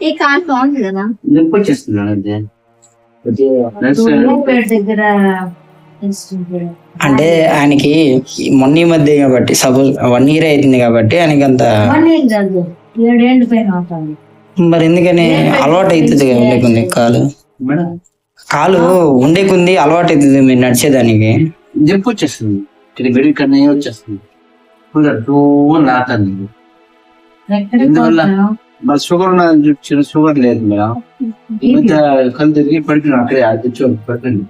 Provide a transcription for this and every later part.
ఈ కార్ బాగుంది కదా? నొప్పి దగ్గర. అంటే ఆయనకి మొన్న ఈ మధ్య కాబట్టి సపోజ్ వన్ ఇయర్ అవుతుంది కాబట్టి ఆయనకి అంత మరి ఎందుకని అలవాటు అవుతుంది కదా కాలు? మేడం కాలు ఉండే కొంది అలవాటు అవుతుంది మీరు నడిచేదానికి. నొప్పి వచ్చేస్తుంది ఇక్కడ గడి కన్నా వచ్చేస్తుంది. ఫుల్ టూ నాటుంది ఎక్కడికి ఎందువల్ల? మరి షుగర్ ఉన్నదని చూపించిన షుగర్ లేదు మేడం. కళ్ళు తిరిగి పడుకున్నాం అక్కడే అది చూడండి పడుకుంది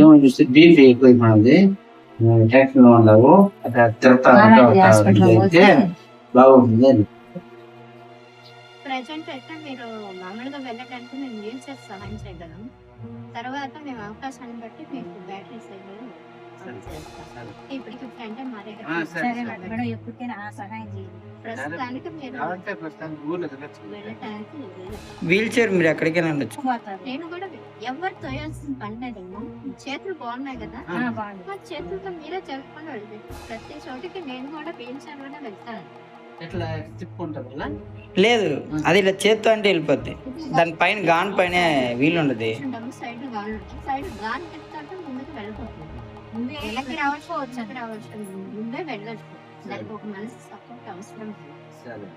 ఏమని చూస్తే బీపీ ఎక్కువైపోయినది ట్యాక్సీ లో ఉన్నావు అక్కడ తిరుగుతా ఉంటా ఉంటా అయితే బాగుంటుంది అని. ప్రజెంట్ అయితే మీరు మామూలుగా వెళ్ళడానికి మేము వీల్ చైర్ సహాయం చేయగలం. తర్వాత మేము అవకాశాన్ని బట్టి మీకు బ్యాటరీ సైకిల్ ఇప్పటికి అంటే మా దగ్గర ఆ, సరే, సరే. మేడం ఎప్పటికైనా ఆ సహాయం చేయండి. ప్రస్తుతానికి మీరు. వెళ్ళటానికి. వీల్ చైర్ మీరు ఎక్కడికైనా ఉండొచ్చు. నేను కూడా ఎవరు తోయాల్సిన పని లేదమ్మా చేతులు బాగున్నాయి కదా? మా చేతులతో మీరే జరుపుకొని వెళ్తారు ప్రతి చోటికి నేను కూడా వీల్ చైర్లోనే వెళ్తాను. ఎట్లా? లేదు అది ఇలా చేత్తో అంటే వెళ్ళిపోద్ది. దాని పైన గాన్ పైన వీలు ఉండదు సైడ్ గాలి సైడ్ గాలి తిప్పుతుంటే ముందుకు వెళ్ళిపోతుంది ముందే వెనక్కి రావచ్చు వచ్చాక రావచ్చు ముందే వెళ్ళచ్చు. దానికి ఒక మనసు సపోర్ట్ అవసరం సరే.